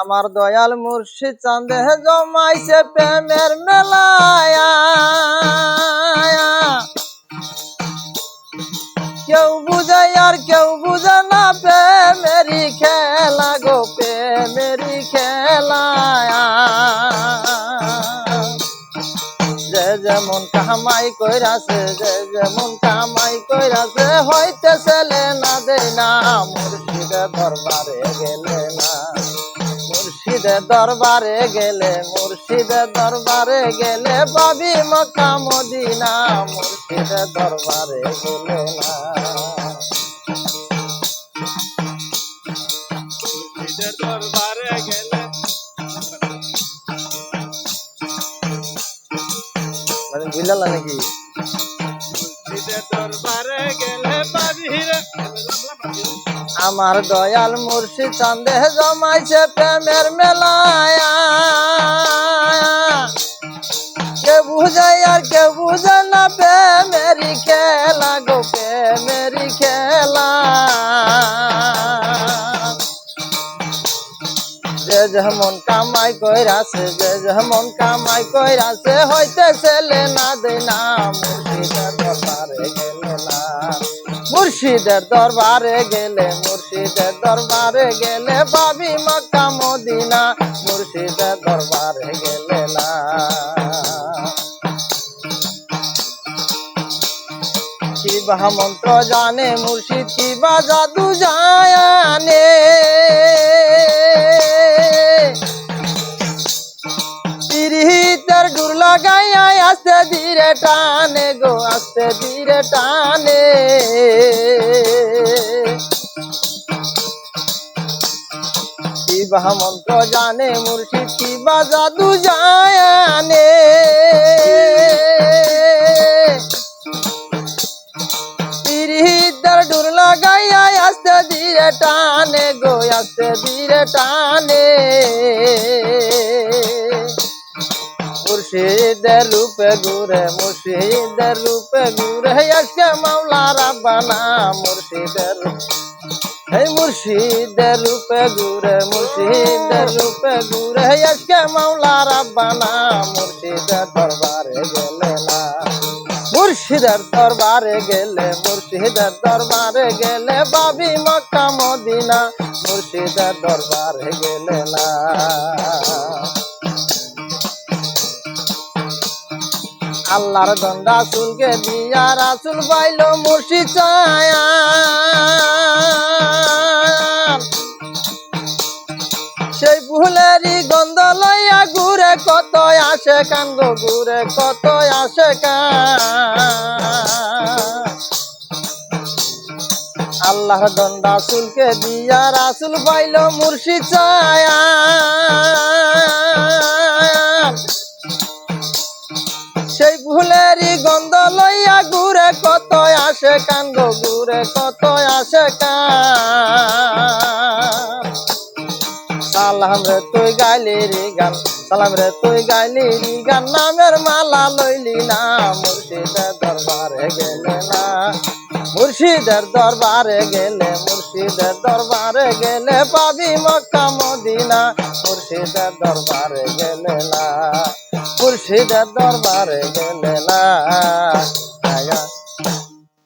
আমার দয়াল মুর্শি চান্দে জমাইছে প্রেমের মেলায়া। কেউ বুঝে আর কেউ বুঝে না প্রেমেরি খেলা গো প্রেমেরি খেলায়া। যে যেমন কামাই কইরাছে, যে যেমন কামাই কইরাছে হইতে ছেলে না দে না মুর্শিদে দরবারে গেলে না। মুর্শিদে দরবারে গেলে মুর্শিদে দরবারে গেলে পাবি মক্কা মদিনা। মুর্শিদে দরবারে গেলে না। দরবারে গেলে। মানে বুঝলাম নাকি? দরবারে আমার দয়াল মুর্শিদ চান্দে জমাইছে প্রেমের মেলায়া। কে বুঝে আর কে বুঝে না প্রেমেরি খেলা গো প্রেমেরি খেলা। যে যেমন কামাই কইরাছে, যে যেমন কামাই কইরাছে, হইতে ছেলে না দে না, মুর্শিদের দরবারে গেলে না। মুর্শিদের দরবারে গেলে মুর্শিদের দরবারে গেলে পাবি মক্কা, মদিনা। মুর্শিদের দরবারে গেলে না। কি বা মন্ত্র জানে, মুর্শিদ কি বা জাদু জানে। তিরিহিতের ডুর লাগাইয়া আস্তে ধীরে টানে গো, আস্তে ধীরে টানে। কি বা মন্ত্র জানে, মুর্শিদ কি বা জাদু জানে। পিরিহিদার ডুর লাগাইয়া আস্তে ধীরে টানে গো, আস্তে ধীরে টানে। মুর্শিদের রূপে ঘুরে, মুর্শিদের রূপে ঘুরে, আজকে মাওলা রাব্বানা মুর্শিদের এই মুর্শিদের রূপে ঘুরে মুর্শিদের রূপে ঘুরে আজকে মাওলা রাব্বানা মুর্শিদের দরবারে গেলে না। মুর্শিদের দরবারে গেলে, মুর্শিদের দরবারে গেলে বাবি মক্কা, মদিনা, মুর্শিদের দরবারে গেলে না। আল্লাহর দন্দা চুলকে দিয়া রাসুল পাইল মুর্শিদ চায়া আসে কান ঘুরে কত আসে কান আল্লাহ দন্দা চুলকে দিয়া রাসুল পাইল মুর্শিদ চায়া সেই ফুলেরই গন্ধ লইয়া ঘুরে কত আসে কান ঘুরে কত আসে কান সালাম রে তুই গাইলি রে গান। সালাম রে, তুই গাইলি গান নামের মালা লইলি না, মুর্শিদের দরবারে গেলে না। মুর্শিদের দরবারে গেলে, মুর্শিদের দরবারে গেলে পাবি মক্কা, মদিনা। মুর্শিদের দরবারে গেলে না, মুর্শিদের দরবারে গেলে না।